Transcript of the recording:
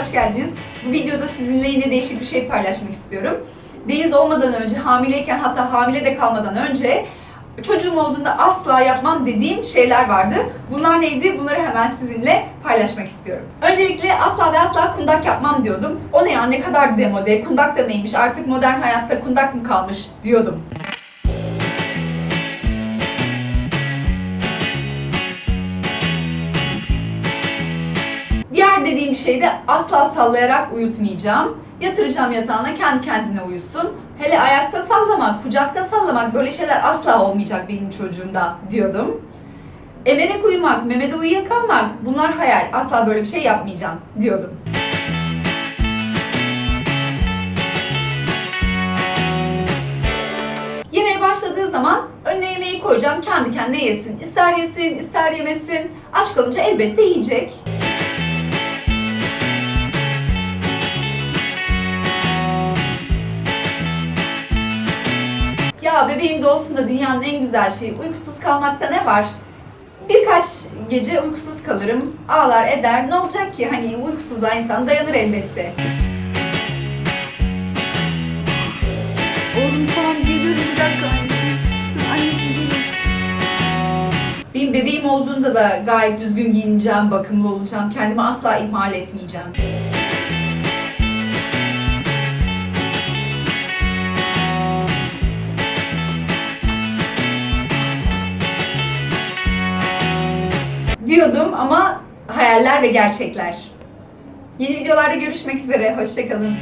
hoş geldiniz. Bu videoda sizinle yine değişik bir şey paylaşmak istiyorum. Deniz olmadan önce, hamileyken hatta hamile de kalmadan önce çocuğum olduğunda asla yapmam dediğim şeyler vardı. Bunlar neydi? Bunları hemen sizinle paylaşmak istiyorum. Öncelikle asla ve asla kundak yapmam diyordum. O ne ya ne kadar demode, kundak da neymiş artık modern hayatta kundak mı kalmış diyordum. Dediğim şey de asla sallayarak uyutmayacağım. Yatıracağım yatağına kendi kendine uyusun. Hele ayakta sallamak, kucakta sallamak böyle şeyler asla olmayacak benim çocuğumda diyordum. Emerek uyumak, memede uyuyakalmak bunlar hayal. Asla böyle bir şey yapmayacağım diyordum. Yemeğe başladığı zaman önüne yemeği koyacağım. Kendi kendine yesin. İster yesin, ister yemesin. Aç kalınca elbette yiyecek. Ya bebeğim doğsun da dünyanın en güzel şeyi. Uykusuz kalmakta ne var? Birkaç gece uykusuz kalırım. Ağlar eder. Ne olacak ki? Hani uykusuzluğa insan dayanır elbette. Oğlum tamam geliyorum bir dakika anneciğim. Dur anneciğim geliyorum. Benim bebeğim olduğunda da gayet düzgün giyineceğim, bakımlı olacağım. Kendimi asla ihmal etmeyeceğim. Diyordum ama hayaller ve gerçekler. Yeni videolarda görüşmek üzere. Hoşçakalın.